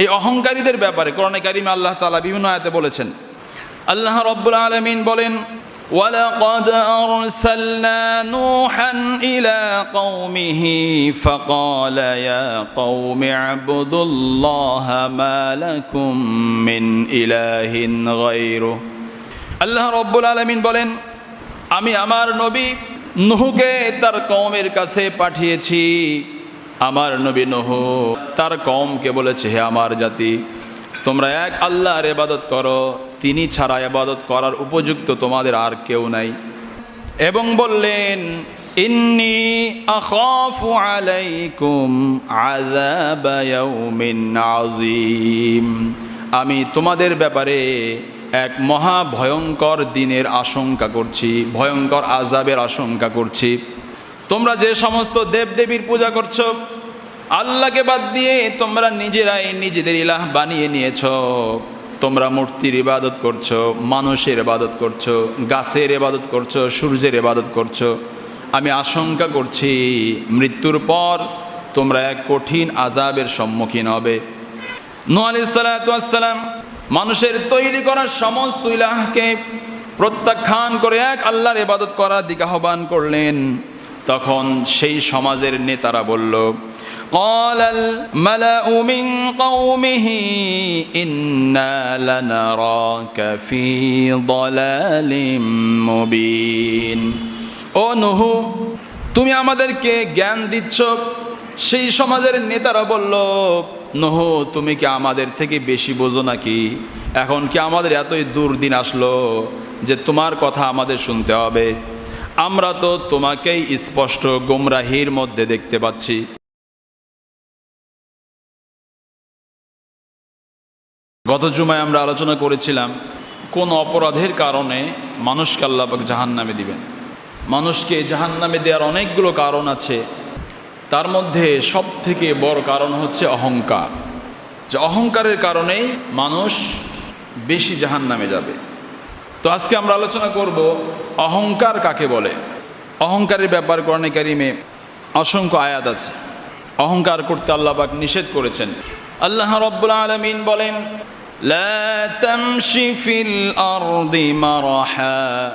এই অহংকারীদের ব্যাপারে কোরআনে কারিমে আল্লাহ তাআলা বিভিন্ন আয়াতে বলেছেন আল্লাহ রব্বুল আলমিন বলেন ولقد أرسلنا نوحا إلى قومه فقال يا قوم اعبدوا الله ما لكم من إله غيره আল্লাহ রব্বুল আলমিন বলেন আমি আমার নবী নুহুকে তার কওমের কাছে পাঠিয়েছি আমার নবী নুহু, তার কমকে বলেছে, হে আমার জাতি, তোমরা এক আল্লাহর এবাদত করো, তিনি ছাড়া এবাদত করার উপযুক্ত তোমাদের আর কেউ নাই। এবং বললেন, ইন্নি আখাফু আলাইকুম আযাব ইয়াউমিন আযীম। আমি তোমাদের ব্যাপারে এক মহা ভয়ঙ্কর দিনের আশঙ্কা করছি, ভয়ঙ্কর আজাবের আশঙ্কা করছি। তোমরা যে সমস্ত দেবদেবীর পূজা করছ, আল্লাহকে বাদ দিয়ে তোমরা নিজেরাই নিজেদের ইলাহ বানিয়ে নিয়েছ। তোমরা মূর্তির ইবাদত করছ, মানুষের ইবাদত করছ, গাছের ইবাদত করছ, সূর্যের ইবাদত করছ। আমি আশঙ্কা করছি, মৃত্যুর পর তোমরা এক কঠিন আজাবের সম্মুখীন হবে। সালাম মানুষের তৈরি করা সমস্ত ইলাহকে প্রত্যাখ্যান করে এক আল্লাহর ইবাদত করার দিকে আহ্বান করলেন। তখন সেই সমাজের নেতারা বলল قال الملأ من قومه إنا لنراك في ضلال مبين ও নুহু তুমি আমাদেরকে জ্ঞান দিচ্ছ সেই সমাজের নেতারা বলল নহ তুমি কি আমাদের থেকে বেশি বোঝো নাকি এখন কি আমাদের এতই দুর্দিন আসলো যে তোমার কথা আমাদের শুনতে হবে আমরা তো তোমাকেই স্পষ্ট গোমরাহির মধ্যে দেখতে পাচ্ছি। গত জুমায় আমরা আলোচনা করেছিলাম, কোন অপরাধের কারণে মানুষকে আল্লাপাক জাহান নামে দিবেন। মানুষকে জাহান নামে দেওয়ার অনেকগুলো কারণ আছে। তার মধ্যে সব থেকে বড় কারণ হচ্ছে অহংকার। যে অহংকারের কারণেই মানুষ বেশি জাহান নামে যাবে। তো আজকে আমরা আলোচনা করব অহংকার কাকে বলে অহংকারের ব্যাপার করণে কারিমে অসংখ্য আয়াত আছে অহংকার করতে আল্লাহ পাক নিষেধ করেছেন আল্লাহ রব্বুল আলমিন বলেন لا تمش في الأرض مرحا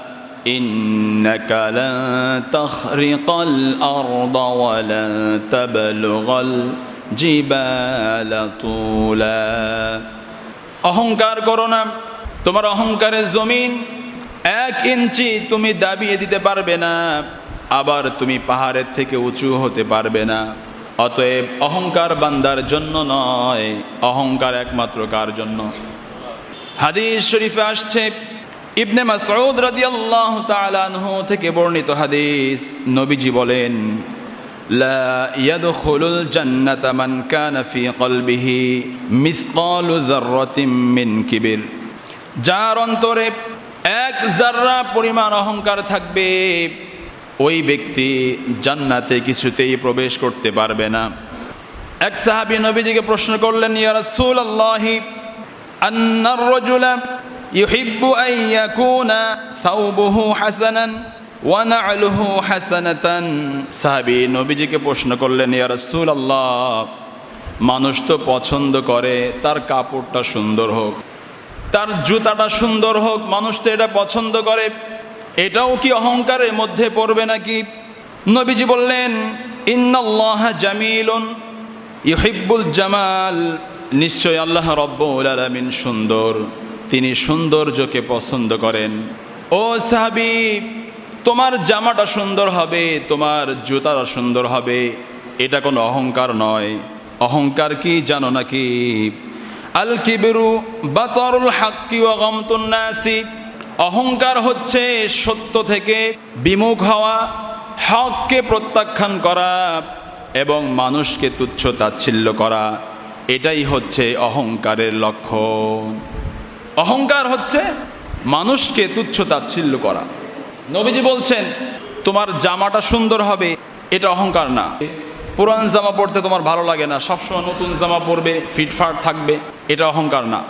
إنك لن تخرق الأرض ولن تبلغ الجبال طولا অহংকার করো না তোমার অহংকারের জমিন এক ইঞ্চি তুমি দাবিয়ে দিতে পারবে না, আবার তুমি পাহাড়ের থেকে উঁচু হতে পারবে না। অতএব অহংকার বান্দার জন্য নয়, অহংকার একমাত্র কার জন্য? হাদিস শরীফে আসছে, ইবনে মাসউদ রাদিয়াল্লাহু তাআলা আনহু থেকে বর্ণিত হাদিস। নবীজি বলেন, লা ইয়াদখুলুল জান্নাতা মান কানা ফি কলবিহি মিসকালু যাররাতিন মিন কিবির। যার অন্তরে এক জাররা পরিমাণ অহংকার থাকবে, ওই ব্যক্তি জান্নাতে কিছুতেই প্রবেশ করতে পারবে না। এক সাহাবী নবীজিকে প্রশ্ন করলেন, ইয়া রাসূলুল্লাহি আন্নার রাজুলা ইউহিব্বু আন ইয়াকুনা সাওবুহু হাসানান ওয়া না'লুহু হাসানাতান? সাহাবী নবীজিকে প্রশ্ন করলেন, ইয়া রাসূলুল্লাহ, মানুষ তো পছন্দ করে, তার কাপড়টা সুন্দর হোক। তার জুতাটা সুন্দর হোক, মানুষ তো এটা পছন্দ করে। এটাও কি অহংকারের মধ্যে পড়বে নাকি? নবীজি বললেন, ইন্নাল্লাহ জামিলুন ইহিব্বুল জামাল। নিশ্চয় আল্লাহ রব্বুল আলামিন সুন্দর। তিনি সৌন্দর্যকে পছন্দ করেন। ও সাহাবি, তোমার জামাটা সুন্দর হবে, তোমার জুতাটা সুন্দর হবে। এটা কোনো অহংকার নয়। অহংকার কি জানো নাকি? আল কিবিরু বাতরুল হাক্কি ওয়া গামতুন নাসি। অহংকার হচ্ছে সত্য থেকে বিমুখ হওয়া, হককে প্রত্যাখ্যান করা এবং মানুষকে তুচ্ছ তাচ্ছিল্য করা। এটাই হচ্ছে অহংকারের লক্ষণ। অহংকার হচ্ছে মানুষকে তুচ্ছ তাচ্ছিল্য করা। নবীজি বলছেন, তোমার জামাটা সুন্দর হবে, এটা অহংকার না। পুরান জামা পরতে তোমার ভালো লাগে না, সবসময় নতুন জামা পরবে ফিটফাট থাকবে, এটা অহংকার না।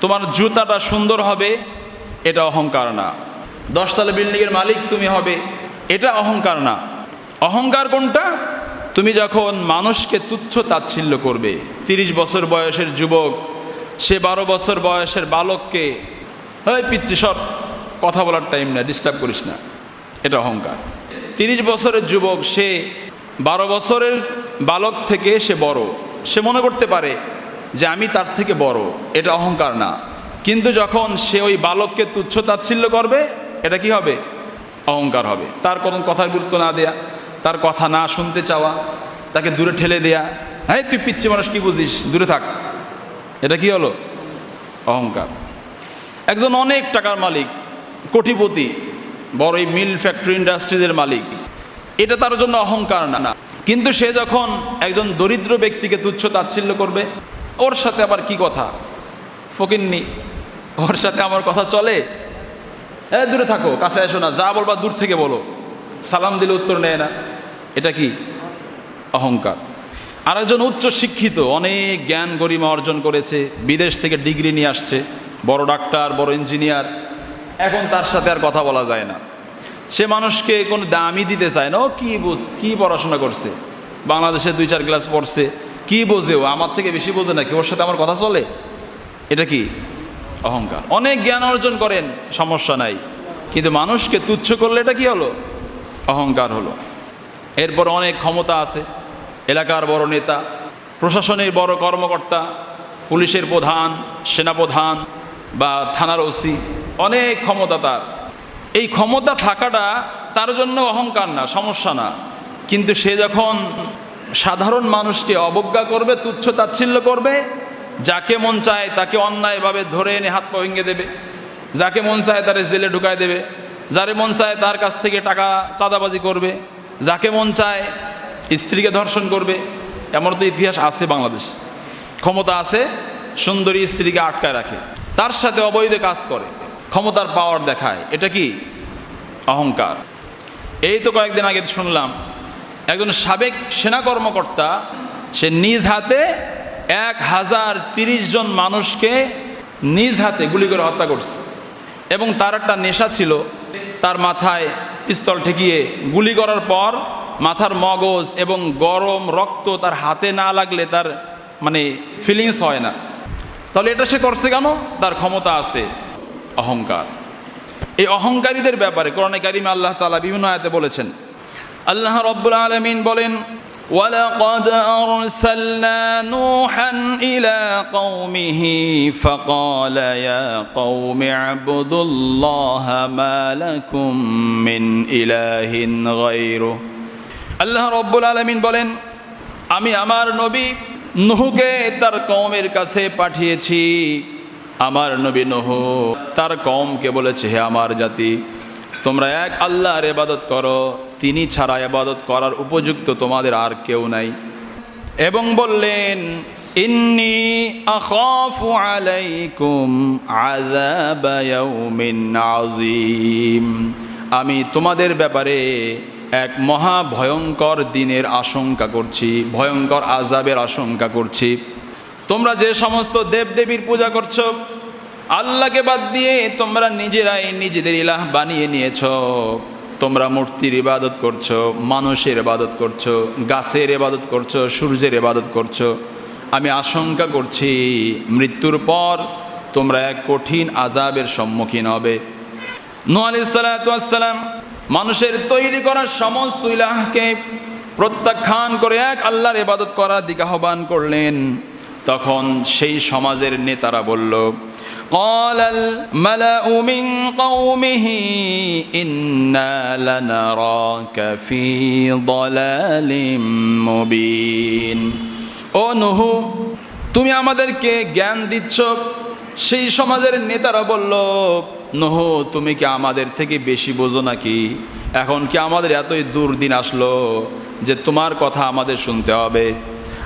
তোমার জুতাটা সুন্দর হবে, এটা অহংকার না। দশতলা বিল্ডিংয়ের মালিক তুমি হবে, এটা অহংকার না। অহংকার কোনটা? তুমি যখন মানুষকে তুচ্ছ তাচ্ছিল্য করবে, তিরিশ বছর বয়সের যুবক, সে বারো বছর বয়সের বালককে হয় পিচ্ছি সব কথা বলার টাইম না ডিস্টার্ব করিস না। এটা অহংকার। তিরিশ বছরের যুবক, সে বারো বছরের বালক থেকে সে বড়। সে মনে করতে পারে যে আমি তার থেকে বড়, এটা অহংকার না। কিন্তু যখন সে ওই বালককে তুচ্ছ তাচ্ছিল্য করবে, এটা কি হবে? অহংকার হবে। তার কোনো কথার গুরুত্ব না দেয়া, তার কথা না শুনতে চাওয়া, তাকে দূরে ঠেলে দেয়া। হ্যাঁ তুই পিচ্ছি মানুষ, কি বুঝিস? দূরে থাক। এটা কি হলো? অহংকার। একজন অনেক টাকার মালিক, কোটিপতি বড় এই মিল ফ্যাক্টরি ইন্ডাস্ট্রিজের মালিক। এটা তার জন্য অহংকার না। কিন্তু সে যখন একজন দরিদ্র ব্যক্তিকে তুচ্ছ তাচ্ছিল্য করবে, ওর সাথে আবার কি কথা? ফকিন্নি, ওর সাথে আমার কথা চলে? এ, দূরে থাকো, কাছে এসো না, যা বলবা দূর থেকে বলো। সালাম দিলে উত্তর নেয় না। এটা কি? অহংকার। আরেকজন উচ্চ শিক্ষিত, অনেক জ্ঞান গরিমা অর্জন করেছে, বিদেশ থেকে ডিগ্রি নিয়ে আসছে, বড় ডাক্তার, বড় ইঞ্জিনিয়ার। এখন তার সাথে আর কথা বলা যায় না। সে মানুষকে কোনো দামই দিতে চায় না। ও কী বুঝ, কী পড়াশোনা করছে? বাংলাদেশে দুই চার ক্লাস পড়ছে। কি বোঝে ও? আমার থেকে বেশি বোঝে নাকি? ওর সাথে আমার কথা চলে? এটা কি? অহংকার। অনেক জ্ঞান অর্জন করেন, সমস্যা নাই। কিন্তু মানুষকে তুচ্ছ করলে এটা কি হলো? অহংকার হলো। এরপর অনেক ক্ষমতা আছে। এলাকার বড় নেতা, প্রশাসনের বড় কর্মকর্তা, পুলিশের প্রধান, সেনাপ্রধান বা থানার ওসি, অনেক ক্ষমতা তার। এই ক্ষমতা থাকাটা তার জন্য অহংকার না, সমস্যা না। কিন্তু সে যখন সাধারণ মানুষকে অবজ্ঞা করবে, তুচ্ছ তাচ্ছিল্য করবে, যাকে মন চায় তাকে অন্যায়ভাবে ধরে এনে হাত পা ভেঙে দেবে। যাকে মন চায় তারে জেলে ঢুকায় দেবে। যারে মন চায় তার কাছ থেকে টাকা চাঁদাবাজি করবে। যাকে মন চায় স্ত্রীকে ধর্ষণ করবে। এমন তো ইতিহাস আছে বাংলাদেশ। ক্ষমতা আছে, সুন্দরী স্ত্রীকে আটকায় রাখে। তার সাথে অবৈধ কাজ করে। ক্ষমতার পাওয়ার দেখায়। এটা কি? অহংকার। এই তো কয়েকদিন আগে শুনলাম, একজন সাবেক সেনা কর্মকর্তা, সে নিজ হাতে এক হাজার তিরিশ জন মানুষকে নিজ হাতে গুলি করে হত্যা করছে। এবং তার একটা নেশা ছিল, তার মাথায় পিস্তল ঠেকিয়ে গুলি করার পর মাথার মগজ এবং গরম রক্ত তার হাতে না লাগলে তার মানে ফিলিংস হয় না। তাহলে এটা সে করছে কেন? তার ক্ষমতা আছে। অহংকার এই অহংকারীদের ব্যাপারে কোরআনে কারিমে আল্লাহ তালা বিভিন্ন আয়াতে বলেছেন আল্লাহ রব্বুল আলমিন বলেন ولقد أرسلنا نوحا إلى قومه فقال يا قوم اعبدوا الله ما لكم من إله غيره আল্লাহ রব্বুল আলমিন বলেন আমি আমার নবী নুহুকে তার কওমের কাছে পাঠিয়েছি আমার নবী নুহ, তার কমকে বলেছে, হে আমার জাতি, তোমরা এক আল্লাহর এবাদত করো, তিনি ছাড়া এবাদত করার উপযুক্ত তোমাদের আর কেউ নাই। এবং বললেন, ইন্নি আখাফু আলাইকুম আযাবা ইয়াউমিন আযীম। আমি তোমাদের ব্যাপারে এক মহা ভয়ঙ্কর দিনের আশঙ্কা করছি, ভয়ঙ্কর আজাবের আশঙ্কা করছি। তোমরা যে সমস্ত দেবদেবীর পূজা করছ, আল্লাহকে বাদ দিয়ে তোমরা নিজেরাই নিজেদের ইলাহ বানিয়ে নিয়েছ। তোমরা মূর্তির ইবাদত করছ, মানুষের ইবাদত করছ, গাছের ইবাদত করছ, সূর্যের ইবাদত করছ। আমি আশঙ্কা করছি, মৃত্যুর পর তোমরা এক কঠিন আজাবের সম্মুখীন হবে। নু আলিসাল্লাম মানুষের তৈরি করা সমস্ত ইলাহকে প্রত্যাখ্যান করে এক আল্লাহর ইবাদত করার দিকে আহ্বান করলেন। তখন সেই সমাজের নেতারা বলল قال الملأ من قومه إنا لنراك في ضلال مبين ও নুহু তুমি আমাদেরকে জ্ঞান দিচ্ছ সেই সমাজের নেতারা বলল নহু তুমি কি আমাদের থেকে বেশি বোঝো নাকি এখন কি আমাদের এতই দুর্দিন আসলো যে তোমার কথা আমাদের শুনতে হবে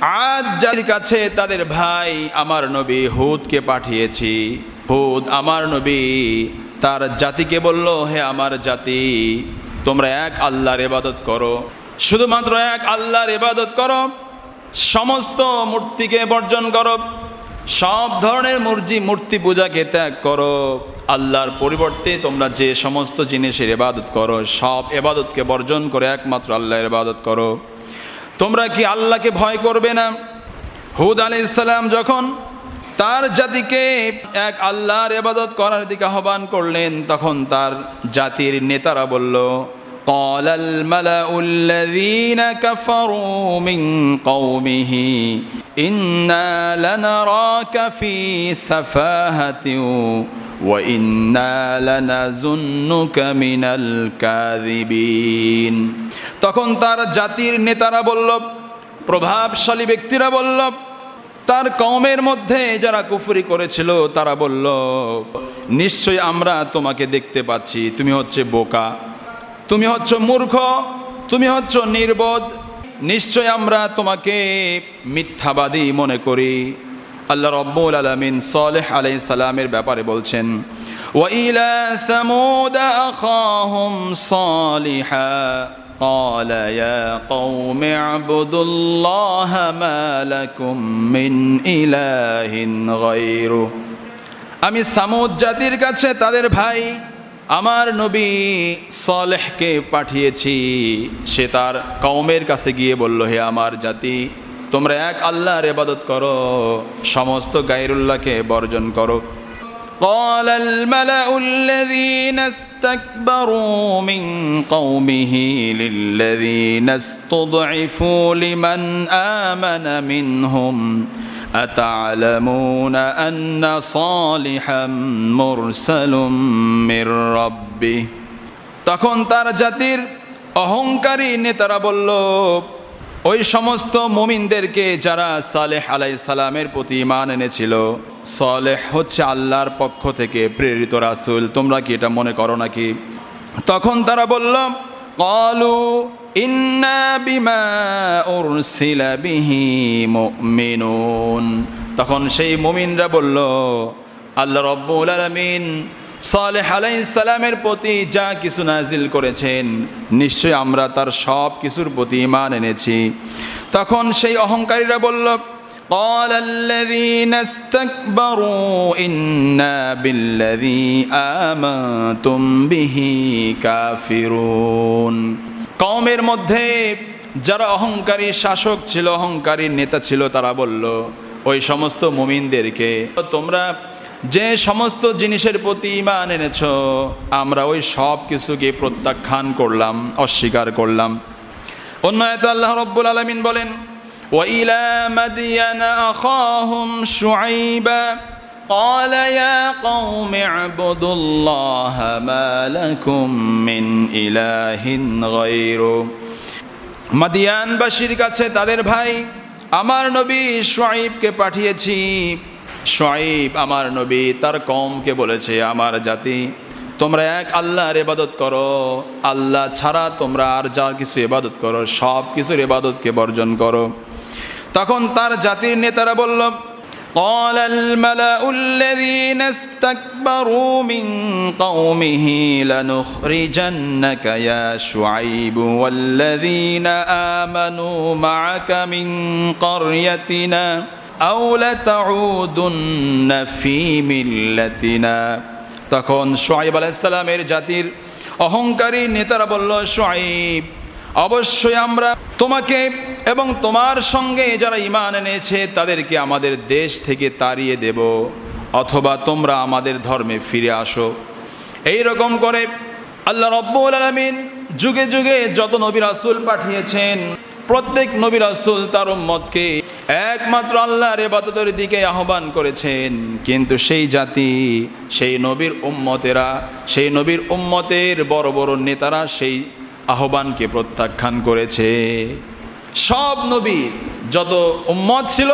আজ যাদের কাছে তাদের ভাই আমার নবী হুদকে পাঠিয়েছি, হুদ আমার নবী, তার জাতিকে বলল, হে আমার জাতি, তোমরা এক আল্লাহর ইবাদত করো। শুধুমাত্র এক আল্লাহর ইবাদত করো, সমস্ত মূর্তিকে বর্জন করো, সব ধরনের মূর্তি মূর্তি পূজাকে ত্যাগ করো। আল্লাহর পরিবর্তে তোমরা যে সমস্ত জিনিসের ইবাদত করো, সব এবাদতকে বর্জন করে একমাত্র আল্লাহর ইবাদত করো। তোমরা কি আল্লাহকে ভয় করবে না হুদ আলি ইসলাম যখন তার জাতিকে এক আল্লাহর এবাদত করার দিকে আহ্বান করলেন তখন তার জাতির নেতারা বলল قال الملأ الذين كفروا من قومه إنا لنراك في سفاهة তখন তার জাতির নেতারা বলল, প্রভাবশালী ব্যক্তিরা বলল, তার কমের মধ্যে যারা কুফরি করেছিল তারা বলল, নিশ্চয় আমরা তোমাকে দেখতে পাচ্ছি, তুমি হচ্ছে বোকা, তুমি হচ্ছে মূর্খ, তুমি হচ্ছ নির্বোধ, নিশ্চয় আমরা তোমাকে মিথ্যাবাদী মনে করি। আল্লাহ রব্বুল আলমিন সালেহ আলাই সালামের ব্যাপারে বলছেন وإلى ثمود أخاهم صالحا قال يا قوم اعبدوا الله ما لكم من إله غيره আমি সামুদ জাতির কাছে তাদের ভাই আমার নবী সলেহকে পাঠিয়েছি সে তার কওমের কাছে গিয়ে বলল হে আমার জাতি তোমরা এক আল্লাহর ইবাদত করো সমস্ত গায়রুল্লাহকে বর্জন করো قال الملأ الذين استكبروا من قومه للذين استضعفوا لمن آمن منهم أتعلمون أن صالحا مرسل من ربه তখন তার জাতির অহংকারী নেতারা বলল ওই সমস্ত মুমিনদেরকে যারা সালেহ আলাই সালামের প্রতি ইমান এনেছিল, সালেহ হচ্ছে আল্লাহর পক্ষ থেকে প্রেরিত রাসুল। তোমরা কি এটা মনে করো নাকি? তখন তারা বলল, কলু তখন সেই মুমিনরা বলল, আল্লাহ রব্বুল আলামিন সালেহ আলাইসালামের প্রতি যা কিছু নাজিল করেছেন নিশ্চয় আমরা তার সব কিছুর প্রতি ইমান এনেছি তখন সেই অহংকারীরা বলল قال الذين استكبروا إنا بالذي آمنتم به কাফিরুন কওমের মধ্যে যারা অহংকারী শাসক ছিল অহংকারী নেতা ছিল তারা বলল ওই সমস্ত মুমিনদেরকে তোমরা যে সমস্ত জিনিসের প্রতি ইমান এনেছ আমরা ওই সব কিছুকে প্রত্যাখ্যান করলাম অস্বীকার করলাম অন্য এত আল্লাহ রব্বুল আলমিন বলেন وإلى مدين أخاهم شعيبا قال يا قوم اعبدوا الله ما لكم من إله غيره মাদিয়ানবাসীর কাছে তাদের ভাই আমার নবী সোয়াইবকে পাঠিয়েছি সোয়াইব আমার নবী তার কমকে বলেছে আমার জাতি তোমরা এক আল্লাহর ইবাদত করো আল্লাহ ছাড়া তোমরা আর যার কিছু ইবাদত করো সব কিছুর ইবাদতকে বর্জন করো তখন তার জাতির নেতারা বলল قال الملأ الذين استكبروا من قومه لنخرجنك يا شعيب والذين آمنوا معك من قريتنا আউলা তাউদুন্না ফি তখন সোয়াইব আলাইসাল্লামের জাতির অহংকারী নেতারা বলল সোয়াইব অবশ্যই আমরা তোমাকে এবং তোমার সঙ্গে যারা ইমান এনেছে তাদেরকে আমাদের দেশ থেকে তাড়িয়ে দেব, অথবা তোমরা আমাদের ধর্মে ফিরে আসো। এই রকম করে আল্লাহ রব্বুল আলমিন যুগে যুগে যত নবী রাসুল পাঠিয়েছেন প্রত্যেক নবী রাসুল তার উম্মতকে একমাত্র আল্লাহর এবাদতের দিকে আহ্বান করেছেন। কিন্তু সেই জাতি, সেই নবীর উম্মতেরা, সেই নবীর উম্মতের বড় বড় নেতারা সেই আহ্বানকে প্রত্যাখ্যান করেছে। সব নবী যত উম্মত ছিল,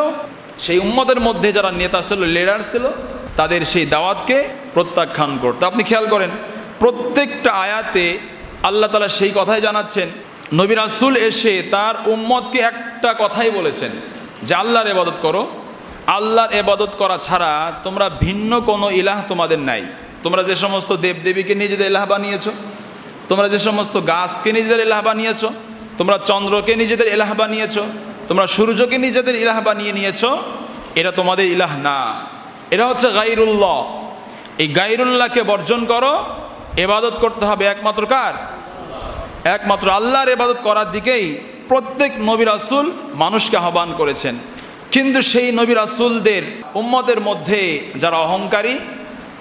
সেই উম্মতের মধ্যে যারা নেতা ছিল লিডার ছিল, তাদের সেই দাওয়াতকে প্রত্যাখ্যান করতো। আপনি খেয়াল করেন, প্রত্যেকটা আয়াতে আল্লাহ তালা সেই কথাই জানাচ্ছেন নবী রাসুল এসে তার উম্মতকে একটা কথাই বলেছেন যে আল্লাহর এবাদত করো। আল্লাহর এবাদত করা ছাড়া তোমরা ভিন্ন কোনো ইলাহ তোমাদের নাই। তোমরা যে সমস্ত দেবদেবীকে নিজেদের ইলাহ বানিয়েছো, তোমরা যে সমস্ত গাছকে নিজেদের এলাহ বানিয়েছো, তোমরা চন্দ্রকে নিজেদের এলাহ বানিয়েছো, তোমরা সূর্যকে নিজেদের ইলাহ বানিয়ে নিয়েছো, এটা তোমাদের ইলাহ না। এটা হচ্ছে গাইরুল্লাহ এই গাইরুল্লাহকে বর্জন করো এবাদত করতে হবে একমাত্র কার? একমাত্র আল্লাহর এবাদত করার দিকেই প্রত্যেক নবী রাসূল মানুষকে আহ্বান করেছেন। কিন্তু সেই নবী রাসূলদের উম্মতের মধ্যে যারা অহংকারী,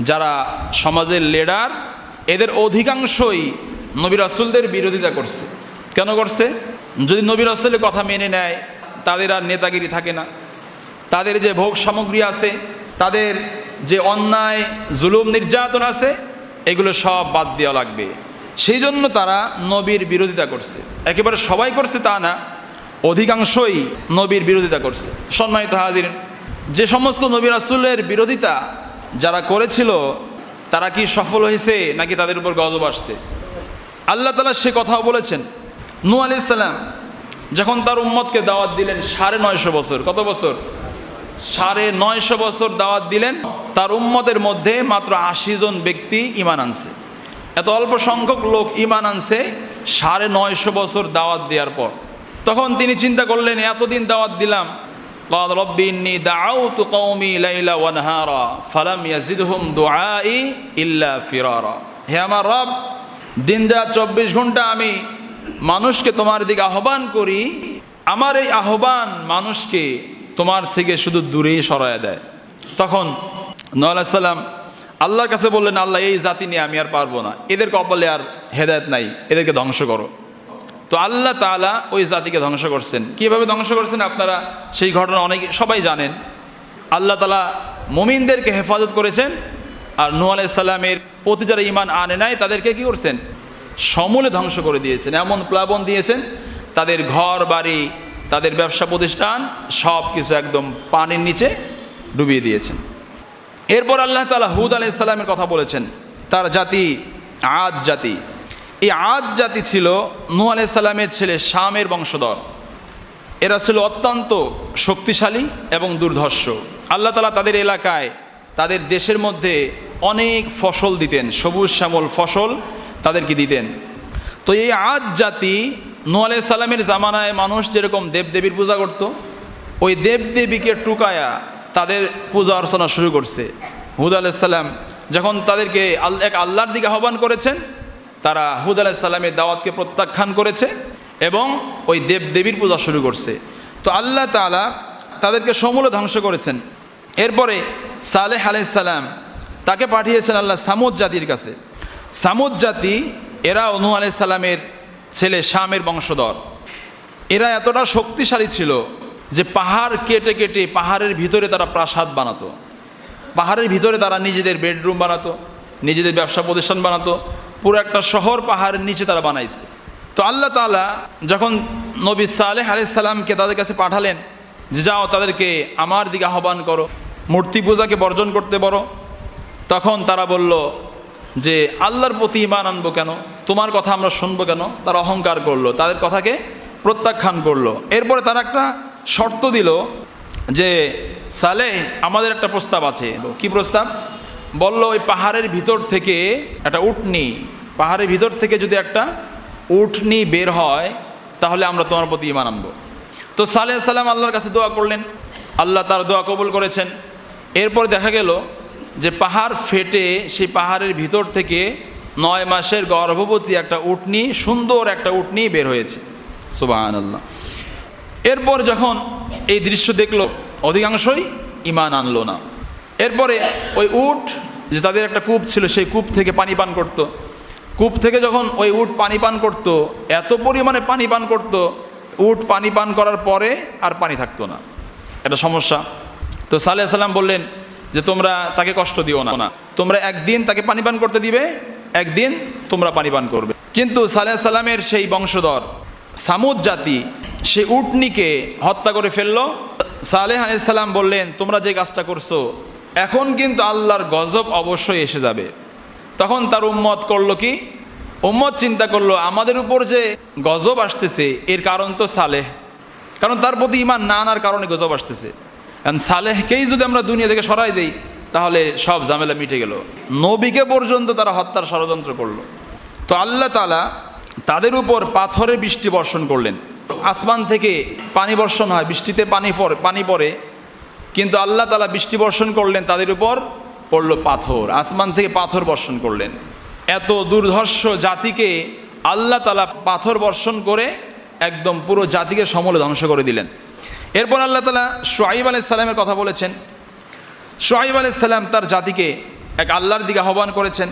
যারা সমাজের লিডার এদের অধিকাংশই নবী রাসূলদের বিরোধিতা করছে। কেন করছে? যদি নবী রাসূলের কথা মেনে নেয়, তাদের আর নেতাগিরি থাকে না। তাদের যে ভোগ সামগ্রী আছে, তাদের যে অন্যায়, জুলুম, নির্যাতন আছে, এগুলো সব বাদ দেওয়া লাগবে। সেই জন্য তারা নবীর বিরোধিতা করছে। একেবারে সবাই করছে তা না, অধিকাংশই নবীর বিরোধিতা করছে। সম্মানিত হাজির যে সমস্ত নবী রাসুলের বিরোধিতা যারা করেছিল, তারা কি সফল হয়েছে নাকি তাদের উপর গজব আসছে? আল্লাহ তালা সে কথাও বলেছেন নু আলি ইসলাম যখন তার উম্মতকে দাওয়াত দিলেন সাড়ে নয়শো বছর, কত বছর? সাড়ে নয়শো বছর দাওয়াত দিলেন, তার উম্মতের মধ্যে মাত্র আশি জন ব্যক্তি ইমান আনছে। এত অল্প সংখ্যক লোক ইমান আনছে সাড়ে নয়শো বছর দাওয়াত দেওয়ার পর তখন তিনি চিন্তা করলেন এতদিন দাওয়াত দিলাম قال رب إني دعوت قومي ليلا ونهارا فلم يزدهم دعائي إلا فرارا হে আমার রব দিন রাত চব্বিশ ঘন্টা আমি মানুষকে তোমার দিকে আহ্বান করি আমার এই আহ্বান মানুষকে তোমার থেকে শুধু দূরেই সরায় দেয় তখন নয় সাল্লাম আল্লাহর কাছে বললেন, আল্লাহ, এই জাতি নিয়ে আমি আর পারব না। এদের কপালে আর হেদায়ত নাই, এদেরকে ধ্বংস করো। তো আল্লাহ তাআলা ওই জাতিকে ধ্বংস করছেন। কীভাবে ধ্বংস করছেন আপনারা? সেই ঘটনা অনেক সবাই জানেন। আল্লাহ তালা মুমিনদেরকে হেফাজত করেছেন আর নু আলাইসাল্লামের প্রতি যারা ইমান আনে নাই, তাদেরকে কি করছেন? সমূলে ধ্বংস করে দিয়েছেন। এমন প্লাবন দিয়েছেন, তাদের ঘর, বাড়ি, তাদের ব্যবসা প্রতিষ্ঠান সব কিছু একদম পানির নিচে ডুবিয়ে দিয়েছেন। এরপর আল্লাহ তালা হুদ আলাইসাল্লামের কথা বলেছেন, তার জাতি আদ জাতি। এই আদ জাতি ছিল নূ আলাইসাল্লামের ছেলে শামের বংশধর। এরা ছিল অত্যন্ত শক্তিশালী এবং দুর্ধর্ষ। আল্লাহ তালা তাদের এলাকায়, তাদের দেশের মধ্যে অনেক ফসল দিতেন, সবুজ শ্যামল ফসল তাদেরকে দিতেন। তো এই আদ জাতি নূ আলাইসাল্লামের জামানায় মানুষ যেরকম দেবদেবীর পূজা করত, ওই দেবদেবীকে টুকায়া তাদের পূজা অর্চনা শুরু করছে। হুদ আলাইসাল্লাম যখন তাদেরকে এক আল্লাহর দিকে আহ্বান করেছেন, তারা হুদ আলাইসাল্লামের দাওয়াতকে প্রত্যাখ্যান করেছে এবং ওই দেবদেবীর পূজা শুরু করছে। তো আল্লাহ তালা তাদেরকে সমূলে ধ্বংস করেছেন। এরপরে সালেহ আলাইসাল্লাম তাকে পাঠিয়েছেন আল্লাহ সামুদ জাতির কাছে। সামুদ জাতি এরা অনু আলাইসাল্লামের ছেলে শামের বংশধর। এরা এতটা শক্তিশালী ছিল যে পাহাড় কেটে কেটে পাহাড়ের ভিতরে তারা প্রাসাদ বানাতো। পাহাড়ের ভিতরে তারা নিজেদের বেডরুম বানাতো, নিজেদের ব্যবসা প্রতিষ্ঠান বানাতো, পুরো একটা শহর পাহাড়ের নিচে তারা বানাইছে। তো আল্লাহ তালা যখন নবী সালেহ আলাইসাল্লামকে তাদের কাছে পাঠালেন যে, যাও, তাদেরকে আমার দিকে আহ্বান করো, মূর্তি পূজাকে বর্জন করতে বলো তখন তারা বলল যে, আল্লাহর প্রতি ইমান আনব কেন? তোমার কথা আমরা শুনব কেন? তারা অহংকার করল, তাদের কথাকে প্রত্যাখ্যান করল। এরপরে তারা একটা শর্ত দিল যে সালে আমাদের একটা প্রস্তাব আছে। কি প্রস্তাব? বলল, ওই পাহাড়ের ভিতর থেকে একটা উটনি, পাহাড়ের ভিতর থেকে যদি একটা উটনি বের হয়, তাহলে আমরা তোমার প্রতি ইমান আনব। তো সালে সালাম আল্লাহর কাছে দোয়া করলেন। আল্লাহ তার দোয়া কবুল করেছেন। এরপর দেখা গেল যে, পাহাড় ফেটে সেই পাহাড়ের ভিতর থেকে নয় মাসের গর্ভবতী একটা উটনি, সুন্দর একটা উটনি বের হয়েছে। সুবাহ আল্লাহ এরপর যখন এই দৃশ্য দেখল, অধিকাংশই ইমান আনলো না। এরপরে ওই উট, যে তাদের একটা কূপ ছিল, সেই কূপ থেকে পানি পান করত। কূপ থেকে যখন ওই উট পানি পান করত, এত পরিমাণে পানি পান করত, উট পানি পান করার পরে আর পানি থাকতো না। এটা সমস্যা। তো সালে সাল্লাম বললেন যে, তোমরা তাকে কষ্ট দিও না। তোমরা একদিন তাকে পানি পান করতে দিবে, একদিন তোমরা পানি পান করবে। কিন্তু সালে সাল্লামের সেই বংশধর সামুদ জাতি, সে উটনিকে হত্যা করে ফেলল। সালেহ আলাইসাল্লাম বললেন, তোমরা যে কাজটা করছ, এখন কিন্তু আল্লাহর গজব অবশ্যই এসে যাবে। তখন তার উম্মত করল কি? উম্মত চিন্তা করল, আমাদের উপর যে গজব আসতেছে, এর কারণ তো সালেহ। কারণ তার প্রতি ইমান না আনার কারণে গজব আসতেছে। কারণ সালেহকেই যদি আমরা দুনিয়া থেকে সরাই দেই, তাহলে সব ঝামেলা মিটে গেল। নবীকে পর্যন্ত তারা হত্যার ষড়যন্ত্র করল। তো আল্লাহ তালা তাদের উপর পাথরে বৃষ্টি বর্ষণ করলেন। আসমান থেকে পানি বর্ষণ হয়, বৃষ্টিতে পানি পড়ে পানি পড়ে। কিন্তু আল্লাহ তালা বৃষ্টি বর্ষণ করলেন, তাদের উপর পড়ল পাথর, আসমান থেকে পাথর বর্ষণ করলেন। এত দুর্ধর্ষ জাতিকে আল্লাহ তালা পাথর বর্ষণ করে একদম পুরো জাতিকে সমলে ধ্বংস করে দিলেন। এরপর আল্লাহ তালা সোয়াইব আলাইসাল্লামের কথা বলেছেন। সোহাইব আলাইসাল্লাম তার জাতিকে এক আল্লাহর দিকে আহ্বান করেছেন।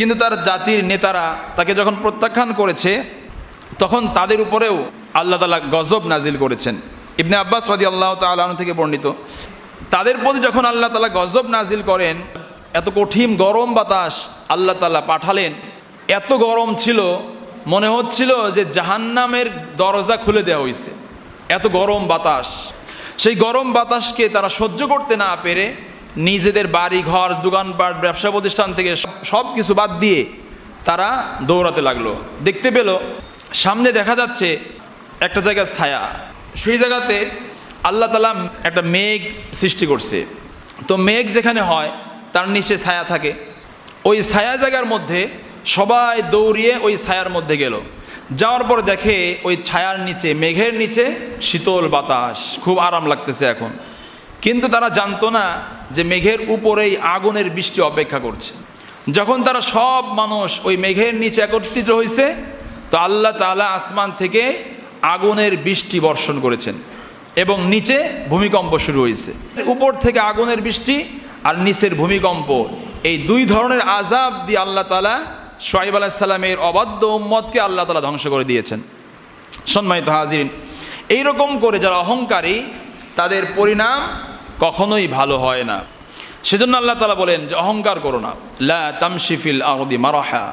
কিন্তু তার জাতির নেতারা তাকে যখন প্রত্যাখ্যান করেছে, তখন তাদের উপরেও আল্লাহ তালা গজব নাজিল করেছেন। ইবনে আব্বাস রাদি আল্লাহ তালন থেকে বর্ণিত, তাদের প্রতি যখন আল্লাহ তালা গজব নাজিল করেন, এত কঠিন গরম বাতাস আল্লাহ তালা পাঠালেন। এত গরম ছিল, মনে হচ্ছিল যে জাহান্নামের দরজা খুলে দেওয়া হয়েছে এত গরম বাতাস। সেই গরম বাতাসকে তারা সহ্য করতে না পেরে নিজেদের বাড়ি, ঘর, দোকানপাট, ব্যবসা প্রতিষ্ঠান থেকে সব কিছু বাদ দিয়ে তারা দৌড়াতে লাগল। দেখতে পেল, সামনে দেখা যাচ্ছে একটা জায়গার ছায়া। সেই জায়গাতে আল্লাহ তালা একটা মেঘ সৃষ্টি করছে। তো মেঘ যেখানে হয়, তার নিচে ছায়া থাকে। ওই ছায়া জায়গার মধ্যে সবাই দৌড়িয়ে ওই ছায়ার মধ্যে গেল। যাওয়ার পর দেখে ওই ছায়ার নিচে, মেঘের নিচে শীতল বাতাস। খুব আরাম লাগতেছে এখন। কিন্তু তারা জানতো না যে মেঘের উপরেই আগুনের বৃষ্টি অপেক্ষা করছে। যখন তারা সব মানুষ ওই মেঘের নিচে একত্রিত হয়েছে তো আল্লাহ তালা আসমান থেকে আগুনের বৃষ্টি বর্ষণ করেছেন এবং নিচে ভূমিকম্প শুরু হয়েছে উপর থেকে আগুনের বৃষ্টি আর নিচের ভূমিকম্প, এই দুই ধরনের আজাব দিয়ে আল্লাহ তালা সোয়াইব আলাহিসাল্লামের অবাধ্য উম্মতকে আল্লাহ তালা ধ্বংস করে দিয়েছেন। সম্মানিত হাজির এইরকম করে যারা অহংকারী তাদের পরিণাম কখনোই ভালো হয় না। সেজন্য আল্লাহ তালা বলেন যে, অহংকার করো না। লা তামশিফিল আরদি মারাহা।